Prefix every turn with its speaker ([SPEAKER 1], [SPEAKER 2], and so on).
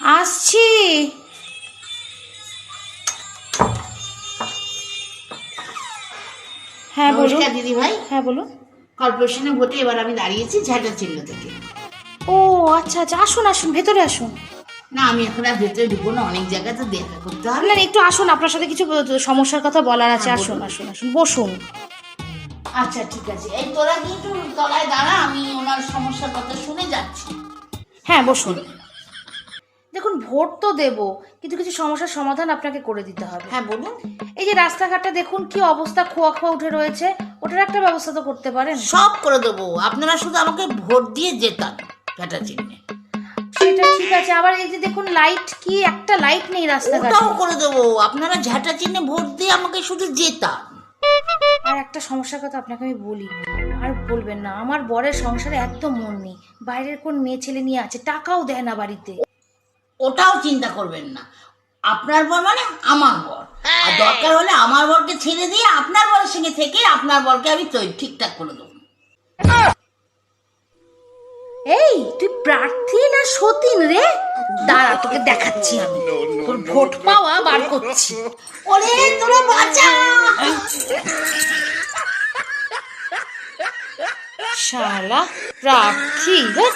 [SPEAKER 1] আসছি। হ্যাঁ বলুন।
[SPEAKER 2] দিদি ভাই
[SPEAKER 1] হ্যাঁ বলুন।
[SPEAKER 2] কর্পোরেশনে ভোটে এবার আমি দাঁড়িয়েছি ঝাঁটা চিহ্ন থেকে।
[SPEAKER 1] ও আচ্ছা আচ্ছা আসুন আসুন ভেতরে আসুন।
[SPEAKER 2] না আমি এখন আর ভেতরে ঢুকবো না অনেক জায়গায় তো দেখা করতে হবে।
[SPEAKER 1] আপনার একটু আসুন আপনার সাথে কিছু সমস্যার কথা বলার আছে
[SPEAKER 2] হ্যাঁ,
[SPEAKER 1] আসুন আসুন আসুন বসুন।
[SPEAKER 2] আচ্ছা ঠিক আছে। এই তোরা কি একটু তলায় দাঁড়া আমি ওনার সমস্যার কথা শুনে যাচ্ছি।
[SPEAKER 1] হ্যাঁ বসুন। ভোট তো দেব কিন্তু কিছু সমস্যার সমাধান আপনাকে করে দিতে হবে।
[SPEAKER 2] হ্যাঁ বলুন।
[SPEAKER 1] এই যে রাস্তাঘাটটা দেখুন কি অবস্থা খোয়া খোয়া উঠে রয়েছে ওটার একটা ব্যবস্থা তো করতে পারেন।
[SPEAKER 2] সব করে দেবো। আপনারা শুধু আমাকে ভোট দিয়ে জেতান ঝাঁটা চিহ্নে।
[SPEAKER 1] সেটা ঠিক আছে আবার এই যে দেখুন লাইট কি একটা লাইট নেই রাস্তাঘাটে।
[SPEAKER 2] ওটাও করে দেবো। আপনারা ঝাঁটা চিহ্নে ভোট দিয়ে আমাকে শুধু জেতান।
[SPEAKER 1] আর একটা সমস্যার কথা আপনাকে আমি বলি আর বলবেন না আমার বরের সংসারে একদম মন নেই। বাইরের কোন মেয়ে ছেলে নিয়ে আছে টাকাও দেয় না বাড়িতে।
[SPEAKER 2] ওটাও চিন্তা করবেন না। আপনার বর মানে আমার বর। আর দরকার হলে আমার বরকে ছেড়ে দিয়ে আপনার বরের সঙ্গে থেকে আপনার বরকে আমি তৈরি ঠিকঠাক করে দেবো।
[SPEAKER 1] এই তুই প্রার্থী না সতীন রে? দাঁড়া তোকে দেখাচ্ছি আমি। তোর ভোট পাওয়া বার করছি।
[SPEAKER 2] ওরে তোরা বাঁচা!
[SPEAKER 1] শালা প্রার্থী হ্যাঁ